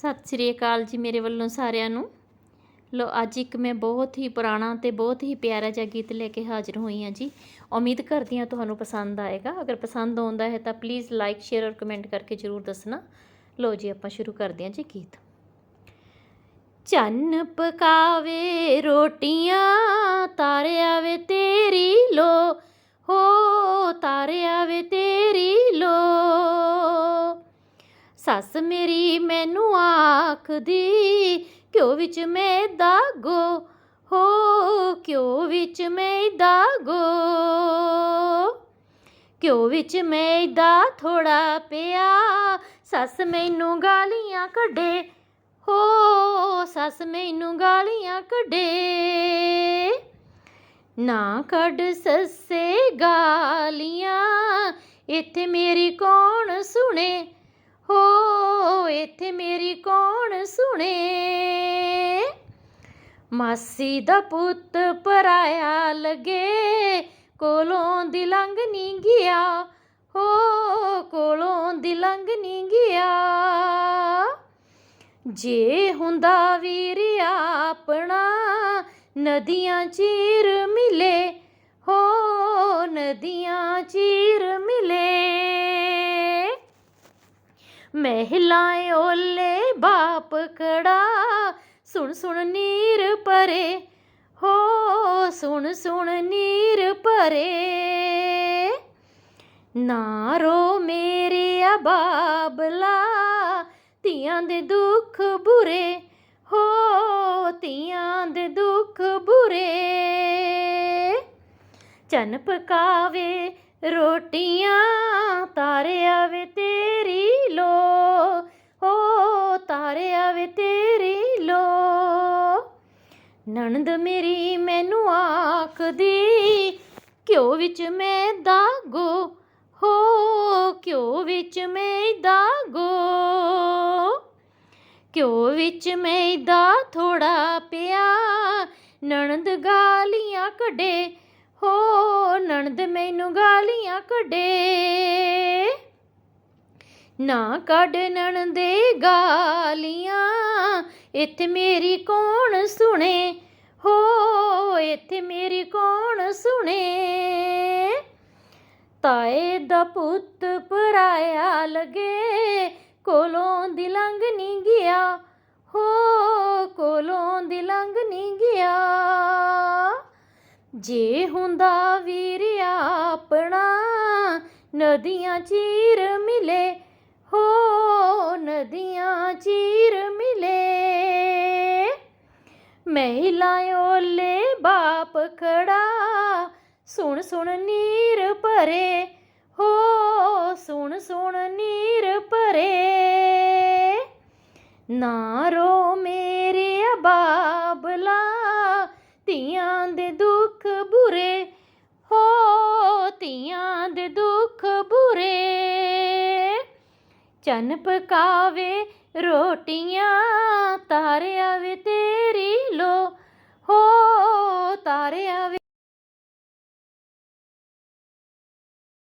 ਸਤਿ ਸ੍ਰੀ ਅਕਾਲ ਜੀ ਮੇਰੇ ਵੱਲੋਂ ਸਾਰਿਆਂ ਨੂੰ। ਲੋ, ਅੱਜ ਇੱਕ ਮੈਂ ਬਹੁਤ ਹੀ ਪੁਰਾਣਾ ਤੇ ਬਹੁਤ ਹੀ ਪਿਆਰਾ ਜਿਹਾ ਗੀਤ ਲੈ ਕੇ ਹਾਜ਼ਰ ਹੋਈ ਹਾਂ ਜੀ। ਉਮੀਦ ਕਰਦੀ ਹਾਂ ਤੁਹਾਨੂੰ ਪਸੰਦ ਆਏਗਾ। ਅਗਰ ਪਸੰਦ ਆਉਂਦਾ ਹੈ ਤਾਂ ਪਲੀਜ਼ ਲਾਈਕ ਸ਼ੇਅਰ ਔਰ ਕਮੈਂਟ ਕਰਕੇ ਜ਼ਰੂਰ ਦੱਸਣਾ। ਲੋ ਜੀ, ਆਪਾਂ ਸ਼ੁਰੂ ਕਰਦੇ ਹਾਂ ਜੀ ਗੀਤ। ਚੰਨ ਪਕਾਵੇ ਰੋਟੀਆਂ ਤਾਰਿਆ ਵੇ ਤੇਰੀ ਸੱਸ ਮੇਰੀ ਮੈਨੂੰ ਆਖਦੀ ਕਿਉਂ ਵਿੱਚ ਮੈਂ ਦਾਗੋ, ਹੋ ਕਿਉਂ ਵਿੱਚ ਮੈਂ ਦਾਗੋ ਕਿਉਂ ਵਿੱਚ ਮੈਂ ਦਾ ਥੋੜਾ ਪਿਆ, ਸੱਸ ਮੈਨੂੰ ਗਾਲੀਆਂ ਕੱਢੇ, ਹੋ ਸੱਸ ਮੈਨੂੰ ਗਾਲੀਆਂ ਕੱਢੇ, ਨਾ ਕੱਢ ਸੱਸੇ ਗਾਲੀਆਂ, ਇੱਥੇ ਮੇਰੀ ਕੌਣ ਸੁਣੇ ਹੋ ਇੱਥੇ ਮੇਰੀ ਕੌਣ ਸੁਣੇ? ਮਾਸੀ ਦਾ ਪੁੱਤ ਪਰਾਇਆ ਲਗੇ, ਕੋਲੋਂ ਦੀ ਲੰਘ ਨਹੀਂ ਗਿਆ। ਹੋ, ਕੋਲੋਂ ਦੀ ਲੰਘ ਨਹੀਂ ਗਿਆ। ਜੇ ਹੁੰਦਾ ਵੀਰ ਆਪਣਾ, ਨਦੀਆਂ ਚੀਰ ਮਿਲੇ ਮਹਿਲਾਏ ਓਲੇ ਬਾਪ ਕੜਾ ਸੁਣ ਸੁਣ ਨੀਰ ਪਰੇ ਹੋ ਸੁਣ ਸੁਣ ਨੀਰ ਪਰੇ ਨਾਰੋ ਮੇਰੇ ਆ ਬਾਬਲਾ, ਧੀਆਂ ਦੇ ਦੁੱਖ ਬੁਰੇ, ਹੋ ਧੀਆਂ ਦੇ ਦੁੱਖ ਬੁਰੇ। ਚੰਨ ਪਕਾਵੇ ਰੋਟੀਆਂ ਤਾਰੇ ਨਣਦ ਮੇਰੀ ਮੈਨੂੰ ਆਖਦੀ, ਘਿਓ ਵਿੱਚ ਮੈਂ ਦਾਗੋ, ਹੋ, ਘਿਓ ਵਿੱਚ ਮੈਂ ਦਾਗੋ, ਘਿਓ ਵਿੱਚ ਮੈਂ ਦਾ ਥੋੜਾ ਪਿਆ, ਨਣਦ ਗਾਲੀਆਂ ਕੱਢੇ, ਹੋ, ਨਣਦ ਮੈਨੂੰ ਗਾਲੀਆਂ ਕੱਢੇ, ਨਾ ਕੱਢ ਨਣਦੇ ਗਾਲੀਆਂ ਇੱਥੇ ਮੇਰੀ ਕੌਣ ਸੁਣੇ? ਹੋ, ਇੱਥੇ ਮੇਰੀ ਕੌਣ ਸੁਣੇ? ਤਾਏ ਦਾ ਪੁੱਤ ਪਰਾਇਆ ਲਗੇ, ਕੋਲੋਂ ਦੀ ਲੰਘ ਨਹੀਂ ਗਿਆ। ਹੋ, ਕੋਲੋਂ ਦੀ ਲੰਘ ਨਹੀਂ ਗਿਆ। ਜੇ ਹੁੰਦਾ ਵੀਰ ਆਪਣਾ, ਨਦੀਆਂ ਚੀਰ ਮਿਲੇ। ਹੋ ਪਖੜਾ ਸੁਣ ਸੁਣ ਨੀਰ ਭਰੇ, ਹੋ ਸੁਣ ਸੁਣ ਨੀਰ ਭਰੇ। ਨਾ ਰੋ ਮੇਰੇ ਬਾਬਲਾ ਧੀਆਂ ਦੇ ਦੁੱਖ ਬੁਰੇ। ਹੋ ਧੀਆਂ ਦੇ ਦੁੱਖ ਬੁਰੇ। ਚੰਨ ਪਕਾਵੇ ਰੋਟੀਆਂ